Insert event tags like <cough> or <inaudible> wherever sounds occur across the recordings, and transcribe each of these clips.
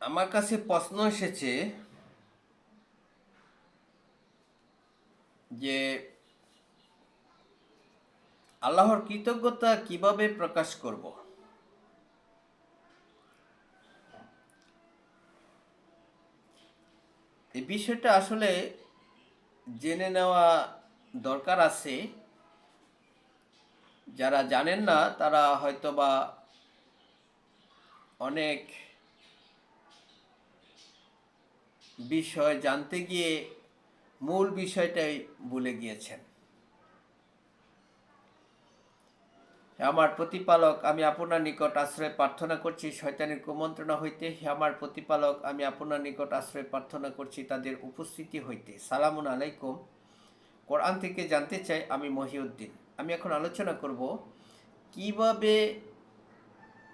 আমার কাছে প্রশ্ন এসেছে যে আল্লাহর কৃতজ্ঞতা কীভাবে প্রকাশ করব? এই বিষয়টা আসলে জেনে নেওয়া দরকার আছে। যারা জানেন না, তারা হয়তোবা অনেক বিষয় জানতে গিয়ে মূল বিষয়টাই ভুলে গিয়েছেন। আমার প্রতিপালক, আমি আপনার নিকট আশ্রয় প্রার্থনা করছি, শয়তানের কুমন্ত্রণা হইতে। হে আমার প্রতিপালক, আমি আপনার নিকট আশ্রয় প্রার্থনা করছি, তাদের উপস্থিতি হইতে। সালামুন আলাইকুম। কোরআন থেকে জানতে চাই আমি মহিউদ্দিন। আমি এখন আলোচনা করব, কীভাবে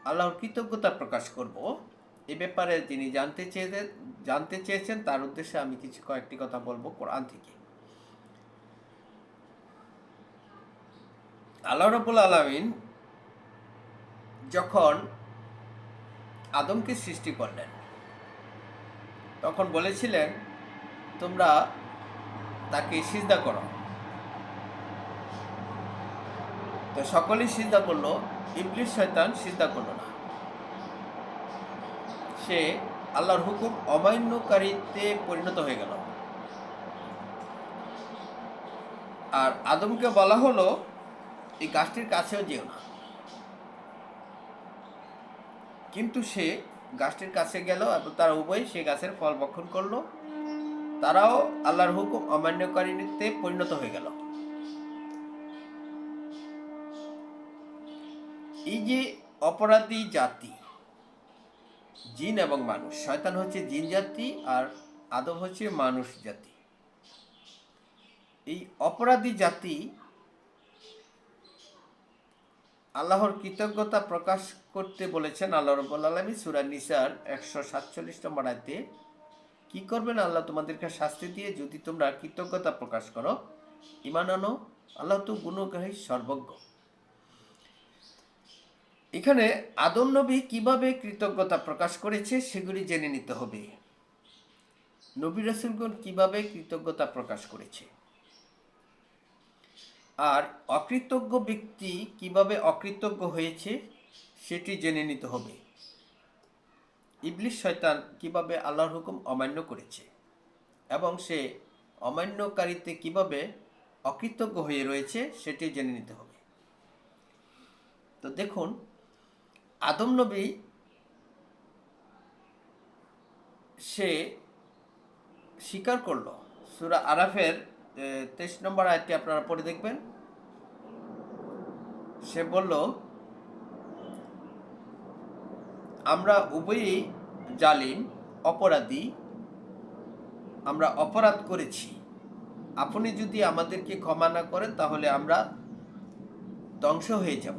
আল্লাহর কৃতজ্ঞতা প্রকাশ করব? এ ব্যাপারে তিনি জানতে চেয়েছেন জানতে চেয়েছেন, তার উদ্দেশ্যে আমি কিছু কয়েকটি কথা বলব কোরআন থেকে। আল্লাহ রবুল আলমিন যখন আদমকে সৃষ্টি করলেন, তখন বলেছিলেন, তোমরা তাকে সিজদা করো। তো সকলেই সিজদা করল ইবলিশ শয়তান সিজদা করল না। সে আল্লাহর হুকুম অমান্যকারীতে পরিণত হয়ে গেল। আর আদমকে বলা হলো, এই গাছটির কাছেও যেও না। কিন্তু সে গাছটির কাছে গেল এবং তারা উভয় সে গাছের ফল ভক্ষণ করল। তারাও আল্লাহর হুকুম অমান্যকারীতে পরিণত হয়ে গেল। এই যে অপরাধী জাতি জিন এবং মানুষ। শয়তান হচ্ছে জিন জাতি আর আদম হচ্ছে মানুষ জাতি। এই অপরাধী জাতি আল্লাহর কৃতজ্ঞতা প্রকাশ করতে বলেছেন আল্লাহ রব্বুল আলমী সুরা নিসার একশো সাতচল্লিশ নম্বর আয়তে, কি করবেন আল্লাহ তোমাদেরকে শাস্তি দিয়ে যদি তোমরা কৃতজ্ঞতা প্রকাশ করো? ইমান আনো, আল্লাহ তো গুণগ্রাহী সর্বজ্ঞ। এখানে আদম নবী কীভাবে কৃতজ্ঞতা প্রকাশ করেছে সেগুলি জেনে নিতে হবে। নবী রাসুলগণ কীভাবে কৃতজ্ঞতা প্রকাশ করেছে? আর অকৃতজ্ঞ ব্যক্তি কীভাবে অকৃতজ্ঞ হয়েছে সেটি জেনে নিতে হবে। ইবলিশ শয়তান কীভাবে আল্লাহর হুকুম অমান্য করেছে এবং সে অমান্যকারীতে কীভাবে অকৃতজ্ঞ হয়ে রয়েছে সেটি জেনে নিতে হবে। তো দেখুন আদম নবী, সে স্বীকার করল। সুরা আরাফের তেইশ নম্বর আয়টি আপনারা পড়ে দেখবেন। সে বলল, আমরা উভয়ই জালিম, অপরাধী। আমরা অপরাধ করেছি। আপনি যদি আমাদেরকে ক্ষমা না করেন, তাহলে আমরা ধ্বংস হয়ে যাব।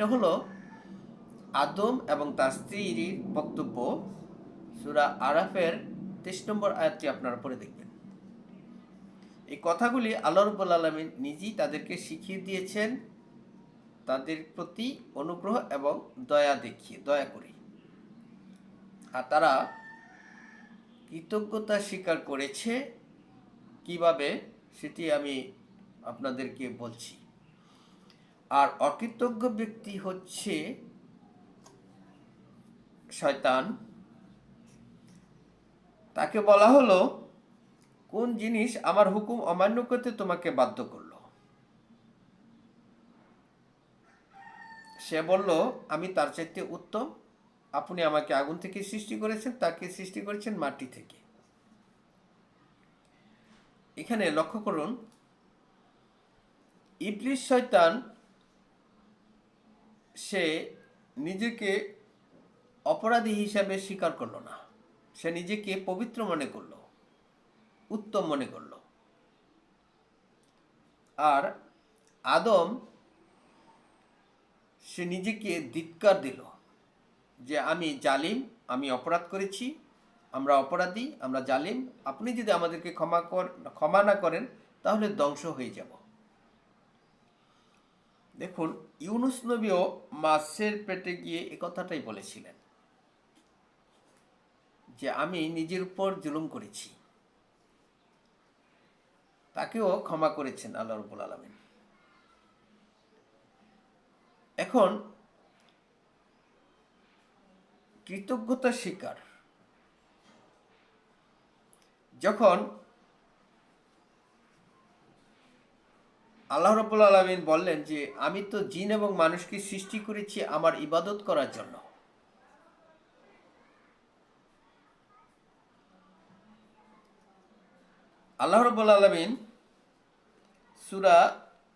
এটা হলো আদম এবং তার স্ত্রীর বক্তব্য। সুরা আরাফের তেইশ নম্বর আয়াতটি আপনারা পড়ে দেখবেন। এই কথাগুলি আল্লাহ রব্বুল আলমিন নিজেই তাদেরকে শিখিয়ে দিয়েছেন। তাদের প্রতি অনুগ্রহ এবং দয়া দেখিয়ে, দয়া করে আর তারা কৃতজ্ঞতা স্বীকার করেছে। কীভাবে? সেটি আমি আপনাদেরকে বলছি। আর অকৃতজ্ঞ ব্যক্তি হচ্ছে শয়তান। তাকে বলা হলো, কোন জিনিস আমার হুকুম অমান্য করতে তোমাকে বাধ্য করল? সে বলল, আমি তার চাইতে উত্তম। আপনি আমাকে আগুন থেকে সৃষ্টি করেছেন, তাকে সৃষ্টি করেছেন মাটি থেকে। এখানে লক্ষ্য করুন ইবলিশ শয়তান সে নিজেকে অপরাধী হিসাবে স্বীকার করল না। সে নিজেকে পবিত্র মনে করল, উত্তম মনে করল। আর আদম, সে নিজেকে ধিৎকার দিল যে, আমি জালিম, আমি অপরাধ করেছি, আমরা অপরাধী, আমরা জালিম। আপনি যদি আমাদেরকে ক্ষমা কর, ক্ষমা না করেন, তাহলে ধ্বংস হয়ে যাব। দেখুন, ইউনুস নবীও মাছের পেটে গিয়ে এ কথাটাই বলেছিলেন যে, আমি নিজের উপর জুলুম করেছি। তাকেও ক্ষমা করেছেন আল্লাহ রবুল আলমিন। এখন কৃতজ্ঞতা স্বীকার যখন আল্লাহ রবুল আলমিন বললেন যে, আমি তো জিন এবং মানুষকে সৃষ্টি করেছি আমার ইবাদত করার জন্য। আল্লাহ রবুল আলমিন সুরা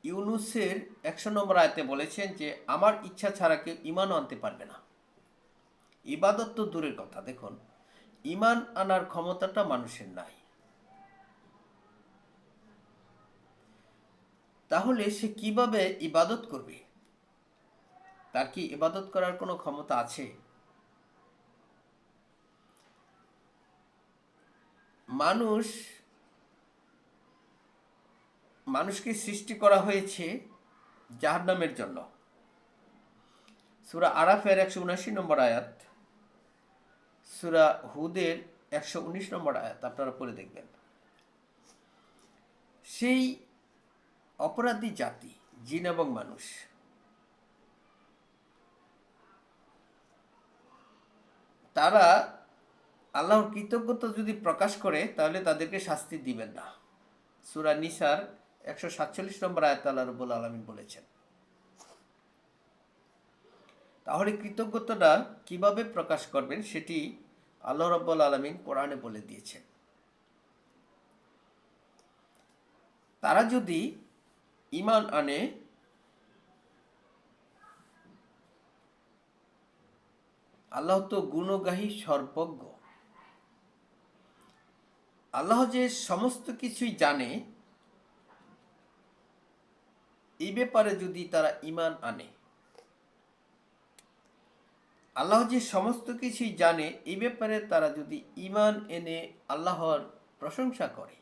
ইউনুসের একশো নম্বর আয়তে বলেছেন যে, আমার ইচ্ছা ছাড়া কেউ ইমানও আনতে পারবে না। ইবাদত তো দূরের কথা, দেখুন। ইমান আনার ক্ষমতাটা মানুষের নাই। তাহলে সে কীভাবে ইবাদত করবে? তার কি ইবাদত করার কোনো ক্ষমতা আছে? মানুষ, মানুষকে সৃষ্টি করা হয়েছে জাহান্নামের জন্য। সুরা আরাফের একশো উনাশি নম্বর আয়াত, সুরা হুদের একশো উনিশ নম্বর আয়াত, আপনারা পড়ে দেখবেন। সেই অপরাধী জাতি, জিন এবং মানুষ। তারা আল্লাহর কৃতজ্ঞতা যদি প্রকাশ করে, তাহলে তাদেরকে শাস্তি দিবেন না। সুরা নিসার একশো সাতচল্লিশ নম্বর আয়াত আল্লাহ রব্বুল আলমিন বলেছেন, তাহলে কৃতজ্ঞতাটা কীভাবে প্রকাশ করবেন সেটি আল্লাহ রব্বুল আলমিন কোরআনে বলে দিয়েছেন। তারা যদি ইমান আনে, আল্লাহ তো গুণগাহী, সর্বজ্ঞ। আল্লাহ যে সমস্ত কিছুই জানে, এই ব্যাপারে যদি তারা ইমান আনে। আল্লাহ যে সমস্ত কিছুই জানে, এই ব্যাপারে তারা যদি ইমান এনে আল্লাহর প্রশংসা করে।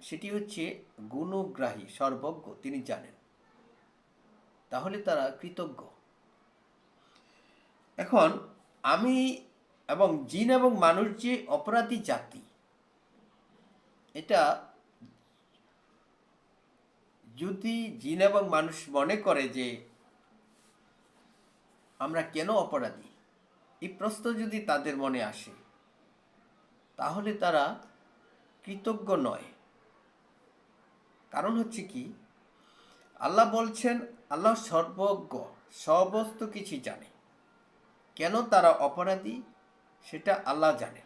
সেটি হচ্ছে গুণগ্রাহী, সর্বজ্ঞ, তিনি জানেন। তাহলে তারা কৃতজ্ঞ। এখন আমি এবং জিন এবং মানুষ যে অপরাধী জাতি, এটা যদি জিন এবং মানুষ মনে করে যে আমরা কেন অপরাধী, এই প্রশ্ন যদি তাদের মনে আসে, তাহলে তারা কৃতজ্ঞ নয়। কারণ হচ্ছে কি? আল্লাহ বলছেন, আল্লাহ সর্বজ্ঞ, সমস্ত কিছু জানে। কেন তারা অপরাধী? সেটা আল্লাহ জানে।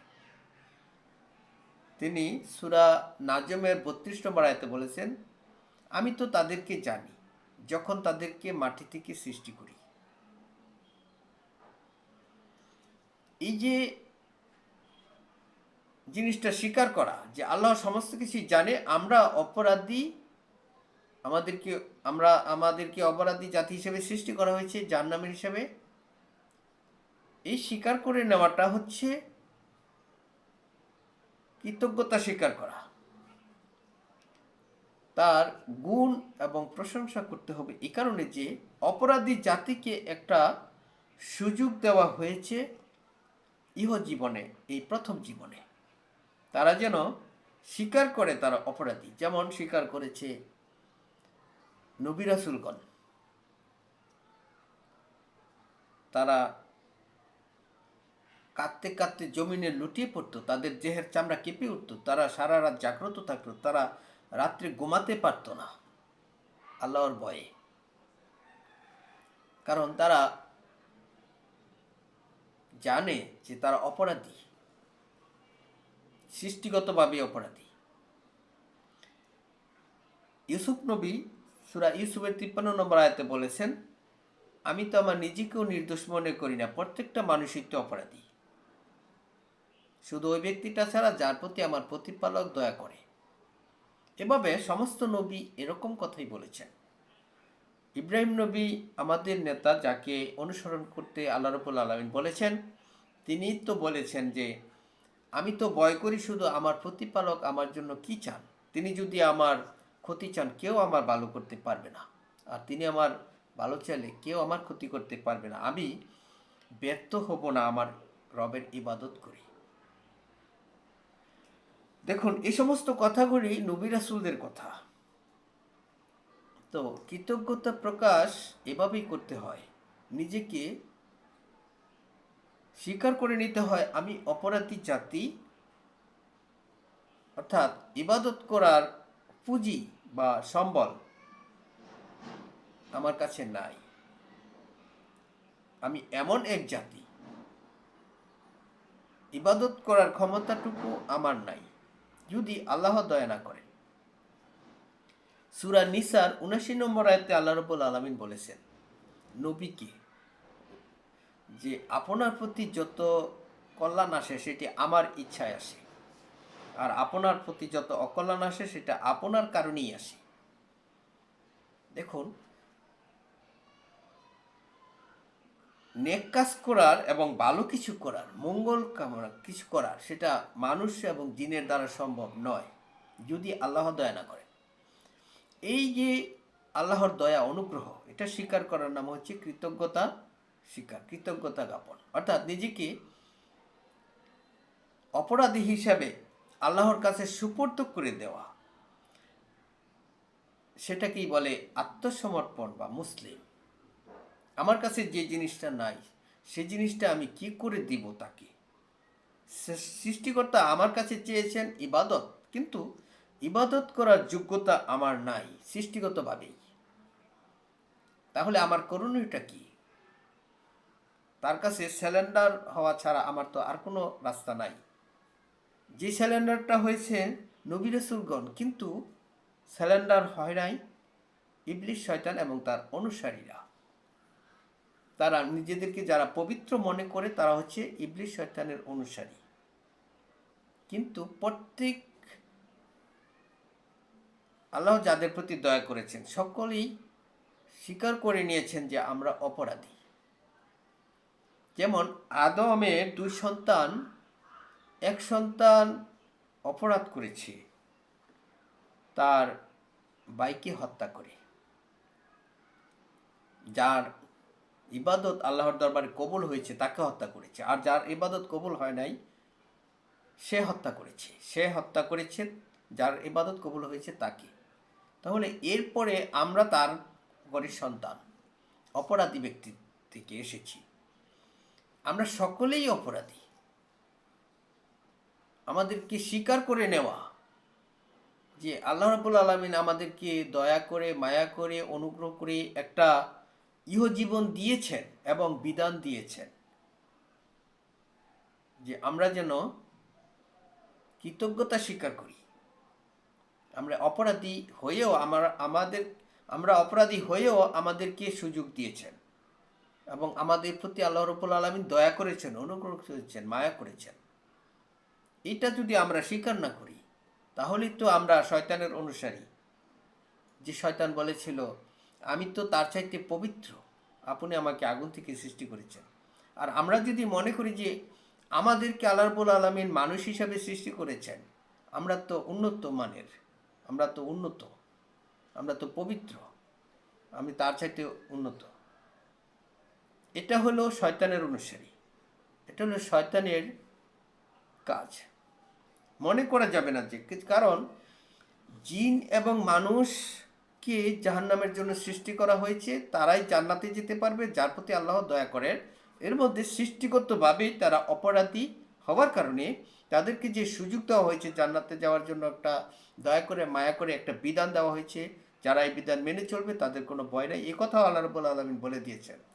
তিনি সুরা নাজমের বত্রিশ নম্বর আয়তে বলেছেন, আমি তো তাদেরকে জানি, যখন তাদেরকে মাটি থেকে সৃষ্টি করি। এই যে জিনিসটা স্বীকার করা যে আল্লাহ সমস্ত কিছু জানে, আমরা অপরাধী, আমাদেরকে, আমরা আমাদেরকে অপরাধী জাতি হিসেবে সৃষ্টি করা হয়েছে যার নামের হিসেবে। এই স্বীকার করে নেওয়াটা হচ্ছে কৃতজ্ঞতা স্বীকার করা। তার গুণ এবং প্রশংসা করতে হবে এই কারণে যে অপরাধী জাতিকে একটা সুযোগ দেওয়া হয়েছে ইহ জীবনে এই প্রথম জীবনে। তারা যেন স্বীকার করে তারা অপরাধী। যেমন স্বীকার করেছে নবিরাসুলগণ তারা কাঁদতে কাঁদতে জমিনে লুটিয়ে পড়তো, তাদের দেহের চামড়া কেঁপে উঠত, তারা সারা রাত জাগ্রত থাকতো, তারা রাত্রে ঘুমাতে পারতো না আল্লাহর ভয়ে। কারণ তারা জানে যে তারা অপরাধী। সৃষ্টিগতভাবে অপরাধী। ইউসুফ নবী সুরা ইউসুফের তিপ্পান্ন নম্বর আয়তে বলেছেন, আমি তো আমার নিজেকেও নির্দোষ মনে করি না, প্রত্যেকটা মানুষই তো অপরাধী। শুধু ওই ব্যক্তিটা ছাড়া যার প্রতি আমার প্রতিপালক দয়া করে। এভাবে সমস্ত নবী এরকম কথাই বলেছেন। ইব্রাহিম নবী আমাদের নেতা যাকে অনুসরণ করতে আল্লাহ রবুল আলমিন বলেছেন, তিনি তো বলেছেন যে আমি তো ভয় করি শুধু আমার প্রতিপালক আমার জন্য কি চান? তিনি যদি আমার ক্ষতি চান, কেউ আমার ভালো করতে পারবে না। আর তিনি আমার ভালো চাইলে কেউ আমার ক্ষতি করতে পারবে না। আমি ব্যর্থ হব না আমার রবের ইবাদত করি। দেখুন, এই সমস্ত কথাগুলি নবী রাসূলদের কথা। তো কৃতজ্ঞতা প্রকাশ এভাবেই করতে হয়। নিজেকে স্বীকার করে নিতে হয়, আমি অপরাধী জাতি। অর্থাৎ ইবাদত করার পুঁজি বা সম্বল আমার কাছে নাই। আমি এমন এক জাতি। ইবাদত করার ক্ষমতাটুকু আমার নাই, যদি আল্লাহ দয়া না করেন সুরা নিসার উনাশি নম্বর আয়তে আল্লাহ রবুল আলমিন বলেছেন, নবীকে যে আপনার প্রতি যত কল্যাণ আসে, সেটি আমার ইচ্ছায় আসে। আর আপনার প্রতি যত অকল্যাণ আসে, সেটা আপনার কারণেই আসে। দেখুন, নেক কাজ করার এবং ভালো কিছু করার, মঙ্গল কামনা কিছু করার, সেটা মানুষ এবং জিনের দ্বারা সম্ভব নয়, যদি আল্লাহ দয়া না করে। এই যে আল্লাহর দয়া, অনুগ্রহ, এটা স্বীকার করার নাম হচ্ছে কৃতজ্ঞতা স্বীকার কৃতজ্ঞতা জ্ঞাপন। অর্থাৎ নিজেকে অপরাধী হিসাবে আল্লাহর কাছে সুপর্দ করে দেওয়া, সেটাকেই বলে আত্মসমর্পণ বা মুসলিম। আমার কাছে যে জিনিসটা নাই, সে জিনিসটা আমি কি করে দিব তাকে? সৃষ্টিকর্তা আমার কাছে চেয়েছেন ইবাদত, কিন্তু ইবাদত করার যোগ্যতা আমার নাই, সৃষ্টিগতভাবেই। তাহলে আমার করণীয়টা কি? কাছে স্যালেন্ডার হওয়া ছাড়া আমার তো আর কোনো রাস্তা নাই। যে স্যালেন্ডারটা হয়েছে নবী রসুলগণ, কিন্তু স্যালেন্ডার হয় নাই ইবলিশ শয়তান এবং তার অনুসারীরা। তারা নিজেদেরকে যারা পবিত্র মনে করে, তারা হচ্ছে ইবলিশ শয়তানের অনুসারী। কিন্তু প্রত্যেক আল্লাহ যাদের প্রতি দয়া করেছেন, সকলেই স্বীকার করে নিয়েছেন যে আমরা অপরাধী। যেমন আদমের দুই সন্তান, এক সন্তান অপরাধ করেছে, তার বাইকে হত্যা করে। যার ইবাদত আল্লাহর দরবারে কবুল হয়েছে, তাকে হত্যা করেছে। আর যার ইবাদত কবুল হয় নাই, সে হত্যা করেছে। সে হত্যা করেছে, যার ইবাদত কবুল হয়েছে তাকে। তাহলে এরপরে আমরা তার ঘরের সন্তান, অপরাধী ব্যক্তি থেকে এসেছি। আমরা সকলেই অপরাধী। আমাদেরকে স্বীকার করে নেওয়া যে আল্লাহ রাবুল আলমিন আমাদেরকে দয়া করে, মায়া করে, অনুগ্রহ করে একটা ইহজীবন দিয়েছেন এবং বিধান দিয়েছেন যে আমরা যেন কৃতজ্ঞতা স্বীকার করি। আমরা অপরাধী হয়েও আমার, আমাদের, আমরা অপরাধী হয়েও আমাদেরকে সুযোগ দিয়েছেন। এবং আমাদের প্রতি আল্লাহ রবুল আলমিন দয়া করেছেন, অনুগ্রহ করেছেন, মায়া করেছেন। এটা যদি আমরা স্বীকার না করি তাহলেই তো আমরা শয়তানের অনুসারী। যে শয়তান বলেছিল, আমি তো তার চাইতে পবিত্র। আপনি আমাকে আগুন থেকে সৃষ্টি করেছেন। আর আমরা যদি মনে করি যে, আমাদেরকে আল্লাহ রবুল আলমিন মানুষ হিসাবে সৃষ্টি করেছেন, আমরা তো উন্নত মানের, আমরা তো উন্নত, আমরা তো পবিত্র, আমি তার চাইতে উন্নত। এটা হলো শয়তানের অনুসারী। এটা হলো শয়তানের কাজ। মনে করা যাবে না যে কারণ জিন এবং মানুষকে জাহান্নামের জন্য সৃষ্টি করা হয়েছে, তারাই জান্নাতে যেতে পারবে, যার প্রতি আল্লাহ দয়া করেন। এর মধ্যে সৃষ্টিগতভাবেই তারা অপরাধী হওয়ার কারণে তাদেরকে যে সুযোগ দেওয়া হয়েছে জান্নাতে যাওয়ার জন্য একটা দয়া করে, মায়া করে একটা বিধান দেওয়া হয়েছে, যারা এই বিধান মেনে চলবে তাদের কোনো ভয় নেই। এ কথাও আল্লাহ রবুল আলমিন বলে দিয়েছেন।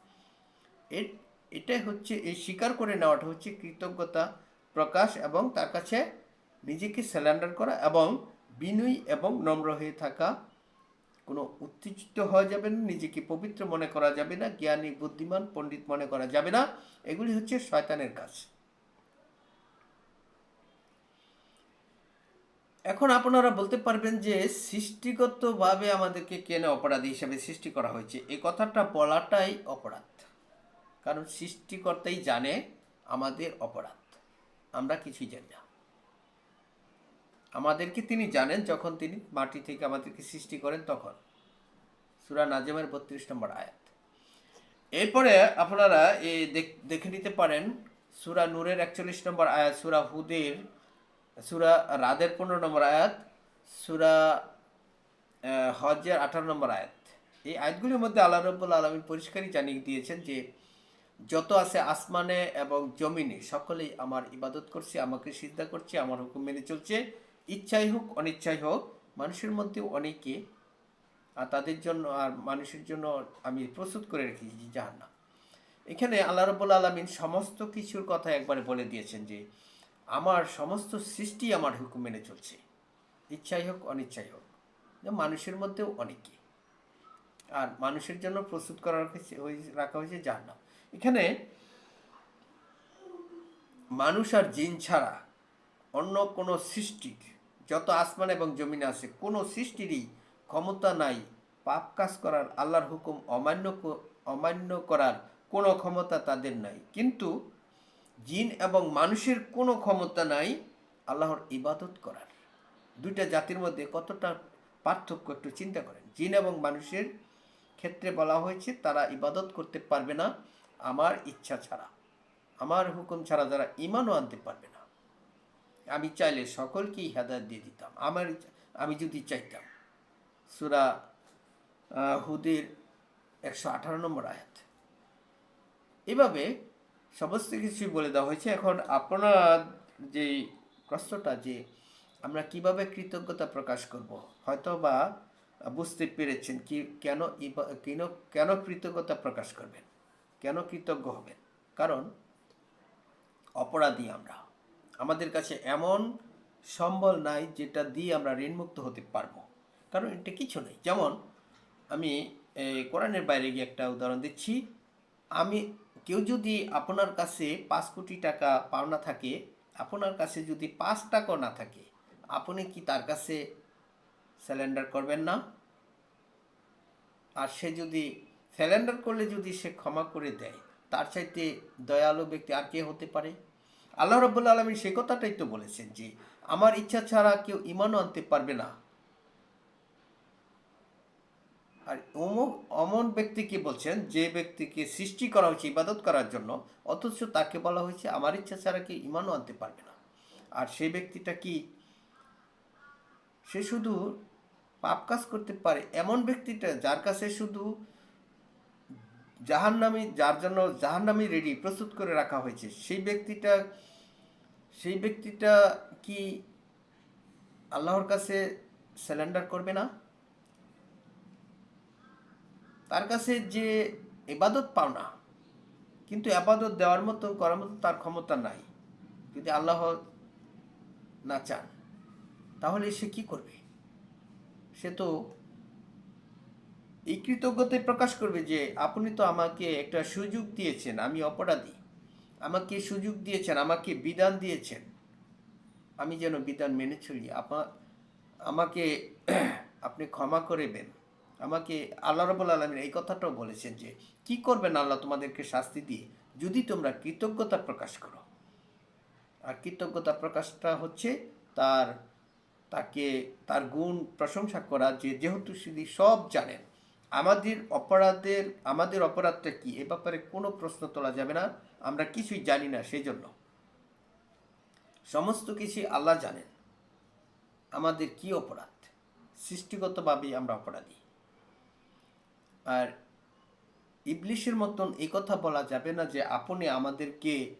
এর, এটাই হচ্ছে, এই স্বীকার করে নেওয়াটা হচ্ছে কৃতজ্ঞতা প্রকাশ এবং তার কাছে নিজেকে স্যালেন্ডার করা এবং বিনয়ী এবং নম্র হয়ে থাকা। কোনো উত্তেজিত হওয়া যাবে না, নিজেকে পবিত্র মনে করা যাবে না, জ্ঞানী, বুদ্ধিমান, পণ্ডিত মনে করা যাবে না। এগুলি হচ্ছে শয়তানের কাজ। এখন আপনারা বলতে পারবেন যে সৃষ্টিগতভাবে আমাদেরকে কেন অপরাধী হিসাবে সৃষ্টি করা হয়েছে? এই কথাটা বলাটাই অপরাধ। কারণ সৃষ্টিকর্তাই জানে আমাদের অপরাধ। আমরা কিছুই জানি না। আমাদেরকে তিনি জানেন যখন তিনি মাটি থেকে আমাদেরকে সৃষ্টি করেন তখন। সুরা নাজেমের বত্রিশ নম্বর আয়াত। এরপরে আপনারা এই দেখ- নিতে পারেন সুরা নূরের একচল্লিশ নম্বর আয়াত, সুরা হুদের, সুরা রাদের পনেরো নম্বর আয়াত, সুরা হজের আঠারো নম্বর আয়াত। এই আয়াতগুলির মধ্যে আল্লাহ রব্বুল আলমী পরিষ্কারই জানিয়ে দিয়েছেন যে যত আছে আসমানে এবং জমিনে, সকলেই আমার ইবাদত করছে, আমাকে সিদ্ধা করছে, আমার হুকুম মেনে চলছে। ইচ্ছাই হোক, অনিচ্ছাই হোক, মানুষের মধ্যেও অনেকে, আর তাদের জন্য, আর মানুষের জন্য আমি প্রস্তুত করে রেখেছি জাহান্নাম। এখানে আল্লাহ রব্বুল আলমিন সমস্ত কিছুর কথা একবারে বলে দিয়েছেন যে, আমার সমস্ত সৃষ্টি আমার হুকুম মেনে চলছে। ইচ্ছাই হোক, অনিচ্ছাই হোক। মানুষের মধ্যেও অনেকে। আর মানুষের জন্য প্রস্তুত করা রাখা হয়েছে জাহান্নাম। এখানে মানুষ আর জিন ছাড়া অন্য কোনো সৃষ্টির যত আসমান এবং জমিনে আছে, কোনো সৃষ্টিরই ক্ষমতা নাই। পাপ কাজ করার আল্লাহর হুকুম অমান্য অমান্য করার কোনো ক্ষমতা তাদের নাই। কিন্তু জিন এবং মানুষের কোনো ক্ষমতা নাই আল্লাহর ইবাদত করার। দুইটা জাতির মধ্যে কতটা পার্থক্য একটু চিন্তা করেন। জিন এবং মানুষের ক্ষেত্রে বলা হয়েছে, তারা ইবাদত করতে পারবে না। আমার ইচ্ছা ছাড়া, আমার হুকুম ছাড়া যারা ইমানও আনতে পারবে না। আমি চাইলে সকলকেই হেদায়ত দিয়ে দিতাম। আমার আমি যদি চাইতাম, সুরা হুদের একশো আঠারো নম্বর আয়াত। এভাবে সমস্ত কিছুই বলে দেওয়া হয়েছে। এখন আপনার যে প্রশ্নটা যে আমরা কীভাবে কৃতজ্ঞতা প্রকাশ করব হয়তো বা বুঝতে পেরেছেন কি কেন কেন কেন কৃতজ্ঞতা প্রকাশ করবেন। কেন কৃতজ্ঞ হবেন? কারণ অপরাধী আমরা। আমাদের কাছে এমন সম্বল নাই যেটা দিয়ে আমরা ঋণমুক্ত হতে পারব। কারণ এটা কিছু নেই। যেমন, আমি কোরআনের বাইরে গিয়ে একটা উদাহরণ দিচ্ছি। আমি, কেউ যদি আপনার কাছে পাঁচ কোটি টাকা পাওনা থাকে, আপনার কাছে যদি পাঁচ টাকাও না থাকে, আপনি কি তার কাছে স্যালেন্ডার করবেন না? আর সে যদি স্যালেন্ডার করলে যদি সে ক্ষমা করে দেয়, তার চাইতে দয়ালু ব্যক্তি আর কে হতে পারে? আল্লাহ রব্বুল আলমী সে কথাটাই তো বলেছেন যে, আমার ইচ্ছা ছাড়া কেউ ইমানও আনতে পারবে না। আর অমুক অমন ব্যক্তিকে বলছেন, যে ব্যক্তিকে সৃষ্টি করা হয়েছে, ইবাদত করার জন্য, অথচ তাকে বলা হয়েছে, আমার ইচ্ছা ছাড়া কেউ ইমানও আনতে পারবে না। আর সেই ব্যক্তিটা কি? সে শুধু পাপ কাজ করতে পারে, এমন ব্যক্তিটা যার কাছে শুধু জাহান্নামি, যার জন্য জাহান্নামি রেডি প্রস্তুত করে রাখা হয়েছে। সেই ব্যক্তিটা সেই ব্যক্তিটা কি আল্লাহর কাছে স্যালেন্ডার করবে না? তার কাছে যে এবাদত পাও না, কিন্তু আবাদত দেওয়ার মতো, করার মতো তার ক্ষমতা নাই। যদি আল্লাহ না চান, তাহলে সে কি করবে? সে তো এই কৃতজ্ঞতায় প্রকাশ করবে যে, আপনি তো আমাকে একটা সুযোগ দিয়েছেন, আমি অপরাধী। আমাকে সুযোগ দিয়েছেন, আমাকে বিধান দিয়েছেন। আমি যেন বিধান মেনে চলি। আপা, আমাকে <clears throat> আপনি ক্ষমা করবেন আমাকে আল্লাহ রবুল আলমিন এই কথাটাও বলেছেন যে, কি করবেন আল্লাহ তোমাদেরকে শাস্তি দিয়ে? যদি তোমরা কৃতজ্ঞতা প্রকাশ করো। আর কৃতজ্ঞতা প্রকাশটা হচ্ছে তার, তাকে, তার গুণ প্রশংসা করা যে, যেহেতু তিনি সব জানেন। আমাদের অপরাধের, আমাদের অপরাধটা কি? এ ব্যাপারে কোনো প্রশ্ন তোলা যাবে না। আমরা কিছুই জানি না সেই জন্য সমস্ত কিছুই আল্লাহ জানেন। আমাদের কি অপরাধ? সৃষ্টিগতভাবেই আমরা অপরাধী। আর ইবলিশের মতন এই কথা বলা যাবে না যে, আপনি আমাদেরকে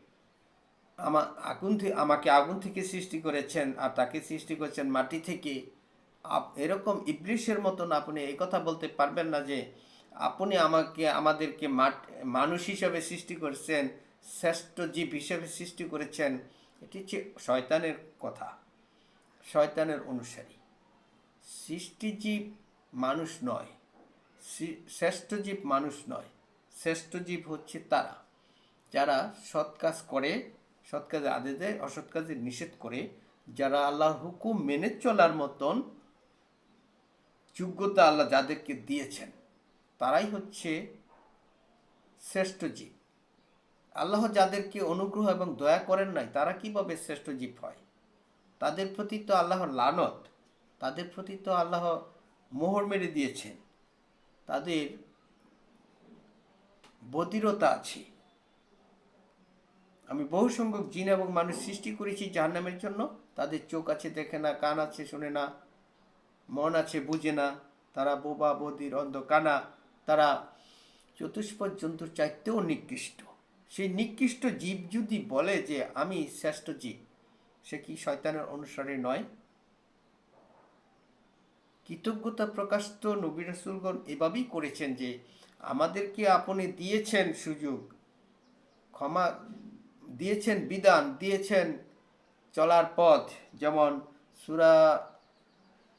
আমা, আগুন আমাকে আগুন থেকে সৃষ্টি করেছেন আর তাকে সৃষ্টি করেছেন মাটি থেকে এরকম ইবলিশের মতন আপনি এই কথা বলতে পারবেন না যে আপনি আমাকে, আমাদেরকে মানুষ হিসাবে সৃষ্টি করেছেন, শ্রেষ্ঠ জীব হিসেবে সৃষ্টি করেছেন। এটি হচ্ছে শয়তানের কথা, শয়তানের অনুসারী। সৃষ্টিজীব মানুষ নয় শ্রেষ্ঠ জীব মানুষ নয়, শ্রেষ্ঠ জীব হচ্ছে তারা। যারা সৎ কাজ করে, সৎ কাজে আদেশ দেয়, অসৎ কাজে নিষেধ করে, যারা আল্লাহর হুকুম মেনে চলার মতন যোগ্যতা আল্লাহ যাদেরকে দিয়েছেন, তারাই হচ্ছে শ্রেষ্ঠ জীব। আল্লাহ যাদেরকে অনুগ্রহ এবং দয়া করেন নাই, তারা কীভাবে শ্রেষ্ঠ জীব হয়? তাদের প্রতি তো আল্লাহ লানত, তাদের প্রতি তো আল্লাহ মোহর মেরে দিয়েছেন, তাদের বধিরতা আছে। আমি বহু সংখ্যক জিন এবং মানুষ সৃষ্টি করেছি জাহান্নামের জন্য, তাদের চোখ আছে দেখে না, কান আছে শোনে না মন আছে বুঝে না। তারা বোবা বদির অন্ধ কানা তারা চতুষ্পদ জন্তুর চাইতেও নিকৃষ্ট। সেই নিকৃষ্ট জীব যদি বলে যে, আমি শ্রেষ্ঠ জীব, সে কি শয়তানের অনুসারে নয়? কৃতজ্ঞতা প্রকাশ তো নবী রসুলগণ এভাবেই করেছেন যে, আমাদেরকে আপনি দিয়েছেন সুযোগ, ক্ষমা, দিয়েছেন বিধান, দিয়েছেন চলার পথ। যেমন সুরা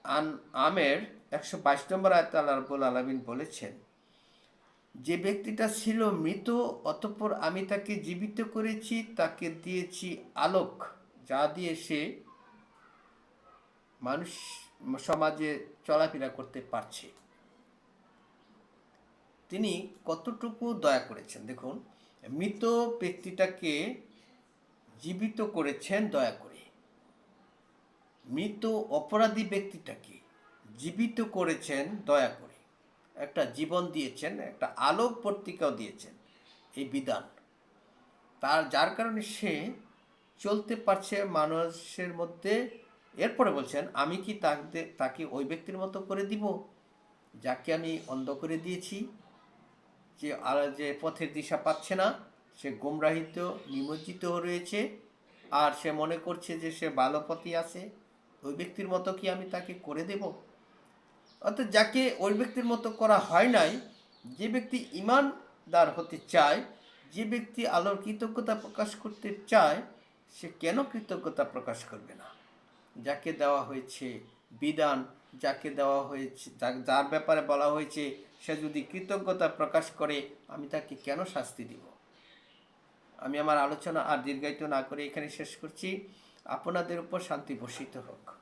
আন, আমের একশো বাইশ নম্বর আয়ত আল্লাহ রব্বুল আলমিন বলেছেন, যে ব্যক্তিটা ছিল মৃত, অতঃপর আমি তাকে জীবিত করেছি, তাকে দিয়েছি আলোক, যা দিয়ে সে মানুষ, সমাজে চলাফেরা করতে পারছে। তিনি কতটুকু দয়া করেছেন? দেখুন, মৃত ব্যক্তিটাকে জীবিত করেছেন দয়া করে। মৃত অপরাধী ব্যক্তিটাকে জীবিত করেছেন, দয়া করে। একটা জীবন দিয়েছেন, একটা আলোক পত্রিকাও দিয়েছেন এই বিধান। তার, যার কারণে সে চলতে পারছে মানুষের মধ্যে। এরপরে বলছেন, আমি কি তাকে তাকে ওই ব্যক্তির মতো করে দিব যাকে আমি অন্ধ করে দিয়েছি? যে আর যে পথের দিশা পাচ্ছে না, সে গোমরাহিত, নিমজ্জিত রয়েছে, আর সে মনে করছে যে সে ভালো পথে আছে। ওই ব্যক্তির মতো কি আমি তাকে করে দেব? অর্থাৎ যাকে ওই ব্যক্তির মতো করা হয় নাই, যে ব্যক্তি ইমানদার হতে চায়, যে ব্যক্তি আলোর কৃতজ্ঞতা প্রকাশ করতে চায়, সে কেন কৃতজ্ঞতা প্রকাশ করবে না? যাকে দেওয়া হয়েছে বিধান, যাকে দেওয়া হয়েছে যার ব্যাপারে বলা হয়েছে, সে যদি কৃতজ্ঞতা প্রকাশ করে, আমি তাকে কেন শাস্তি দিব? আমি আমার আলোচনা আর দীর্ঘায়িত না করে এখানে শেষ করছি। আপনাদের উপর শান্তি বর্ষিত হোক।